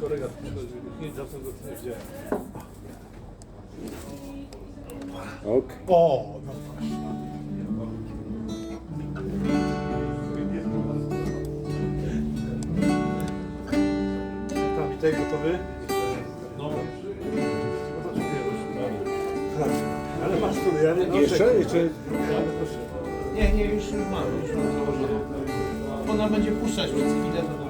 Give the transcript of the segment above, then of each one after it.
Kolega przychodzi, nie go wziąłem. Ok. O, no właśnie. Tam? No. No to bardzo. Ale masz tu, ja nie Jeszcze? Nie, nie, już mam, już mam założone. Ona będzie puszczać przez chwilę, to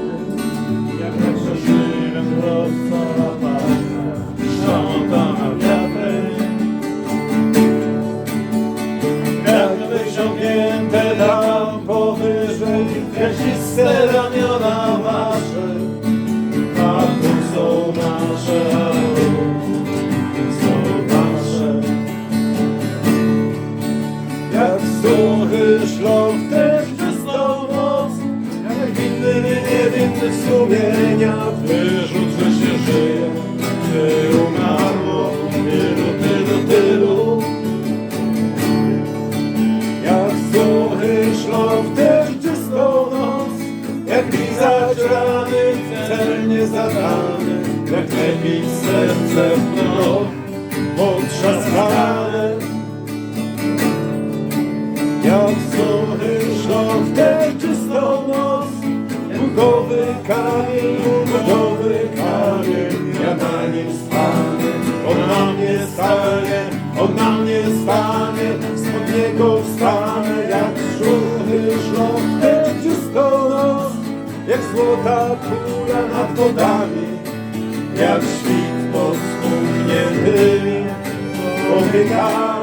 suchy szlok też czystą noc Jak winny niewinnych sumieniach Wyrzut, że się żyje. Ty umarło Tylu, tylu, tylu. Jak suchy szlok też czystą noc Jak lizać rany celnie zadane. Jak lepić serce w mrok Potrzaskane w tę czystą noc. Bukowy kamień, bukowy kamień Ja na nim stanę, on na mnie stanie On na mnie stanie, spod niego wstanę Jak suchy szlok w tę czystą noc Jak złota kula nad wodami. Jak świt pod spuchniętymi powiekami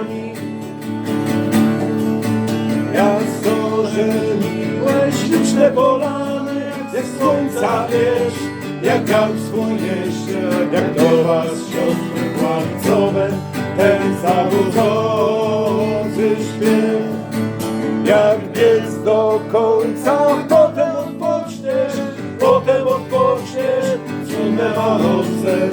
Wieczne polany, jak słońca wiesz, jak gał swój jeszcze, jak do was siostry kłamcowe, ten zawodzący śpiew. Jak biec do końca, potem odpoczniesz, potem odpoczniesz, cudne malowce,